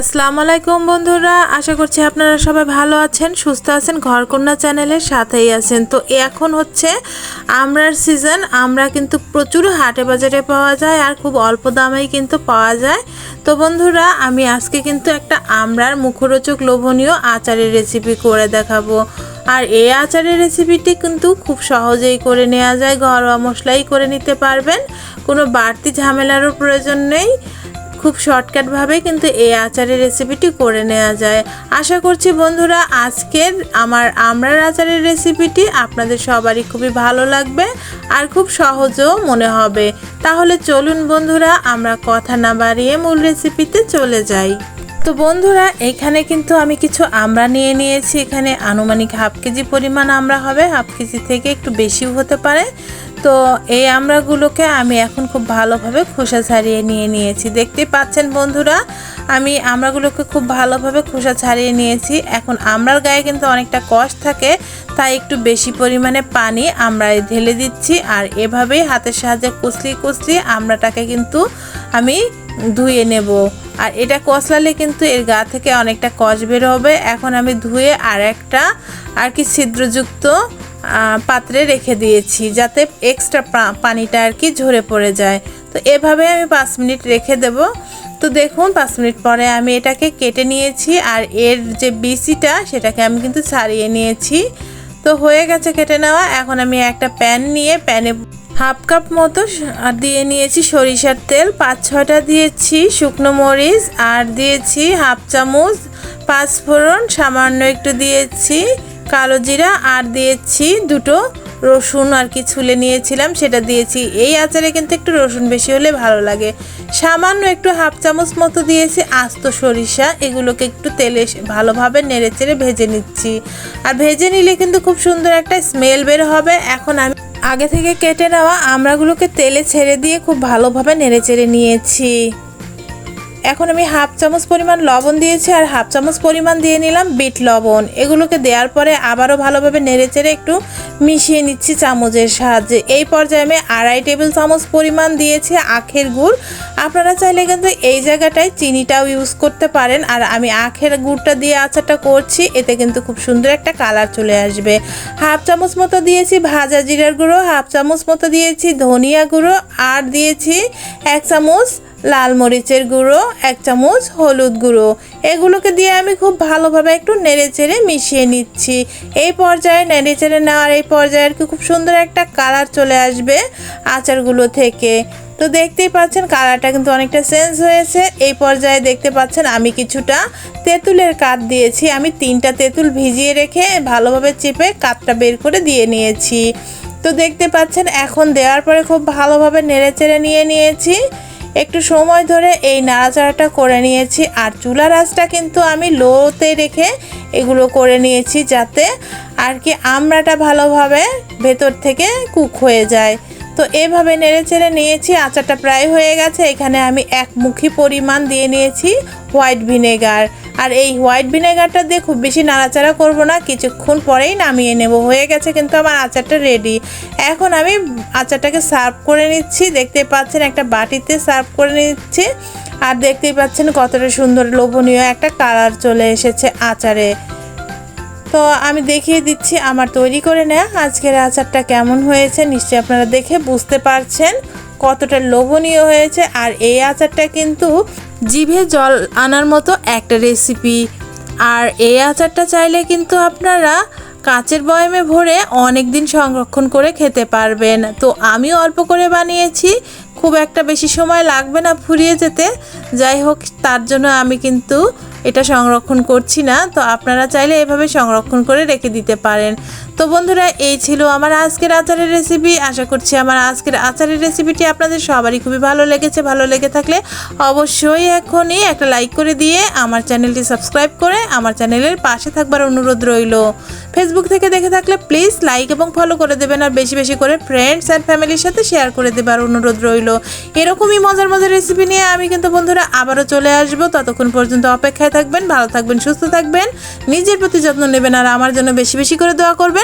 আসসালামু আলাইকুম বন্ধুরা, আশা করছি আপনারা সবাই ভালো আছেন, সুস্থ আছেন ঘরকন্যা চ্যানেলের সাথেই আছেন। তো এখন হচ্ছে আমরার সিজন আমরা কিন্তু প্রচুর হাটে বাজারে পাওয়া যায় আর খুব অল্প দামেই কিন্তু পাওয়া যায়। তো বন্ধুরা, আমি আজকে কিন্তু একটা আমরার মুখরোচক লোভনীয় আচারের রেসিপি করে দেখাবো। আর এই আচারের রেসিপিটি কিন্তু খুব সহজেই করে নেওয়া যায়, ঘরোয়া মশলাই করে নিতে পারবেন, কোনো বাড়তি ঝামেলারও প্রয়োজন নেই। খুব শর্টকাটভাবে কিন্তু এই আচারের রেসিপিটি করে নেওয়া যায়। আশা করছি বন্ধুরা আজকের আমার আমরার আচারের রেসিপিটি আপনাদের সবারই খুবই ভালো লাগবে আর খুব সহজও মনে হবে। তাহলে চলুন বন্ধুরা, আমরা কথা না বাড়িয়ে মূল রেসিপিতে চলে যাই। তো বন্ধুরা, এখানে কিন্তু আমি কিছু আমরা নিয়ে নিয়েছি। এখানে আনুমানিক হাফ কেজি পরিমাণ আমরা হবে। হাফ কেজি থেকে একটু বেশিও হতে পারে। তো এই আমড়াগুলোকে আমি এখন খুব ভালোভাবে খোসা ছাড়িয়ে নিয়ে নিয়েছি। দেখতেই পাচ্ছেন বন্ধুরা, আমি আমড়াগুলোকে খুব ভালোভাবে খোসা ছাড়িয়ে নিয়েছি। এখন আমড়ার গায়ে কিন্তু অনেকটা কষ থাকে, তাই একটু বেশি পরিমাণে পানি আমরা ঢেলে দিচ্ছি আর এভাবেই হাতের সাহায্যে কুচলি কুচলি আমড়াটাকে কিন্তু আমি ধুয়ে নেব। আর এটা কষলালে কিন্তু এর গা থেকে অনেকটা কষ বের হবে। এখন আমি ধুয়ে আর একটা আর কি ছিদ্রযুক্ত পাত্রে রেখে দিয়েছি যাতে এক্সট্রা পানিটা আর কি ঝরে পড়ে যায়। তো এভাবে আমি পাঁচ মিনিট রেখে দেব। তো দেখুন, পাঁচ মিনিট পরে আমি এটাকে কেটে নিয়েছি আর এর যে বিসিটা সেটাকে আমি কিন্তু ছাড়িয়ে নিয়েছি। তো হয়ে গেছে কেটে নেওয়া। এখন আমি একটা প্যান নিয়ে প্যানে হাফ কাপ মতো দিয়ে নিয়েছি সরিষার তেল। পাঁচ, ছয়টা দিয়েছি শুকনো মরিচ আর দিয়েছি হাফ চামচ পাঁচফোড়ন। সামান্য একটু দিয়েছি কালো জিরা আর দিয়েছি দুটো রসুন আর কি ছুলে নিয়েছিলাম, সেটা দিয়েছি। এই আচারে কিন্তু একটু রসুন বেশি হলে ভালো লাগে। সামান্য একটু হাফ চামচ মতো দিয়েছি আস্ত সরিষা, এগুলোকে একটু তেলে ভালোভাবে নেড়ে চেড়ে ভেজে নিচ্ছি। আর ভেজে নিলে কিন্তু খুব সুন্দর একটা স্মেল বের হবে। এখন আমি আগে থেকে কেটে নেওয়া আমড়াগুলোকে তেলে ছেড়ে দিয়ে খুব ভালোভাবে নেড়ে চেড়ে নিয়েছি। এখন আমি হাফ চামচ পরিমাণ লবণ দিয়েছি আর হাফ চামচ পরিমাণ দিয়ে নিলাম বিট লবণ। এগুলোকে দেওয়ার পরে আবারও ভালোভাবে নেড়ে চেড়ে একটু মিশিয়ে নিচ্ছি চামচের সাহায্যে। এই পর্যায়ে আমি আড়াই টেবিল চামচ পরিমাণ দিয়েছি আখের গুড়। আপনারা চাইলে কিন্তু এই জায়গাটায় চিনিটাও ইউজ করতে পারেন আর আমি আখের গুড়টা দিয়ে আচারটা করছি, এতে কিন্তু খুব সুন্দর একটা কালার চলে আসবে। হাফ চামচ মতো দিয়েছি ভাজা জিরার গুঁড়ো, হাফ চামচ মতো দিয়েছি ধনিয়া গুঁড়ো, আর দিয়েছি এক চামচ লাল মরিচের গুঁড়ো, এক চামচ হলুদ গুঁড়ো। এগুলোকে দিয়ে আমি খুব ভালোভাবে একটু নেড়ে চেড়ে মিশিয়ে নিচ্ছি। এই পর্যায়ে নেড়ে চেড়ে নেওয়ার এই পর্যায়ে আর কি খুব সুন্দর একটা কালার চলে আসবে আচারগুলো থেকে। তো দেখতেই পাচ্ছেন কালারটা কিন্তু অনেকটা চেঞ্জ হয়েছে। এই পর্যায়ে দেখতে পাচ্ছেন আমি কিছুটা তেঁতুলের কাঠ দিয়েছি। আমি তিনটা তেঁতুল ভিজিয়ে রেখে ভালোভাবে চেপে কাঠটা বের করে দিয়ে নিয়েছি। তো দেখতে পাচ্ছেন এখন দেওয়ার পরে খুব ভালোভাবে নেড়ে চেড়ে নিয়ে নিয়েছি। একটু সময় ধরে এই নাড়াচাড়াটা করে নিয়েছি। আর চুলা রাসটা কিন্তু আমি লোতে রেখে এগুলো করে নিয়েছি যাতে আর কি আমড়াটা ভালোভাবে ভেতর থেকে কুক হয়ে যায়। তো এভাবে নেড়ে চেড়ে নিয়েছি, আচারটা প্রায় হয়ে গেছে। এখানে আমি এক মুখী পরিমাণ দিয়ে নিয়েছি হোয়াইট ভিনেগার। আর এই হোয়াইট ভিনেগারটা দিয়ে খুব বেশি নাড়াচাড়া করব না, কিছুক্ষণ পরেই নামিয়ে নেব। হয়ে গেছে কিন্তু আমার আচারটা রেডি এখন আমি আচারটাকে সার্ভ করে নিচ্ছি। দেখতে পাচ্ছেন একটা বাটিতে সার্ভ করে নিচ্ছি। আর দেখতেই পাচ্ছেন কতটা সুন্দর লোভনীয় একটা কালার চলে এসেছে আচারে। তো আমি দেখিয়ে দিচ্ছি আমার তৈরি করে নেওয়া আজকের আচারটা কেমন হয়েছে। নিশ্চয়ই আপনারা দেখে বুঝতে পারছেন কতটা লোভনীয় হয়েছে। আর এই আচারটা কিন্তু জিভে জল আনার মতো একটা রেসিপি আর এই আচারটা চাইলে কিন্তু আপনারা কাচের বয়ামে ভরে অনেক দিন সংরক্ষণ করে খেতে পারবেন। তো আমি অল্প করে বানিয়েছি, খুব একটা বেশি সময় লাগবে না ফুরিয়ে যেতে। যাই হোক, তার জন্য আমি কিন্তু এটা সংরক্ষণ করছি না। তো আপনারা চাইলে এভাবে সংরক্ষণ করে রেখে দিতে পারেন। তো বন্ধুরা, এই ছিল আমার আজকের আচারের রেসিপি আশা করছি আমার আজকের আচারের রেসিপিটি আপনাদের সবারই খুবই ভালো লেগেছে। ভালো লেগে থাকলে অবশ্যই এখনই একটা লাইক করে দিয়ে আমার চ্যানেলটি সাবস্ক্রাইব করে আমার চ্যানেলের পাশে থাকবার অনুরোধ রইল। ফেসবুক থেকে দেখে থাকলে প্লিজ লাইক এবং ফলো করে দেবেন আর বেশি বেশি করে ফ্রেন্ডস অ্যান্ড ফ্যামিলির সাথে শেয়ার করে দেবার অনুরোধ রইল। এরকমই মজার মজার রেসিপি নিয়ে আমি কিন্তু বন্ধুরা আবারও চলে আসব। ততক্ষণ পর্যন্ত অপেক্ষায় থাকবেন, ভালো থাকবেন, সুস্থ থাকবেন, নিজের প্রতি যত্ন নেবেন আর আমার জন্য বেশি বেশি করে দোয়া করবেন।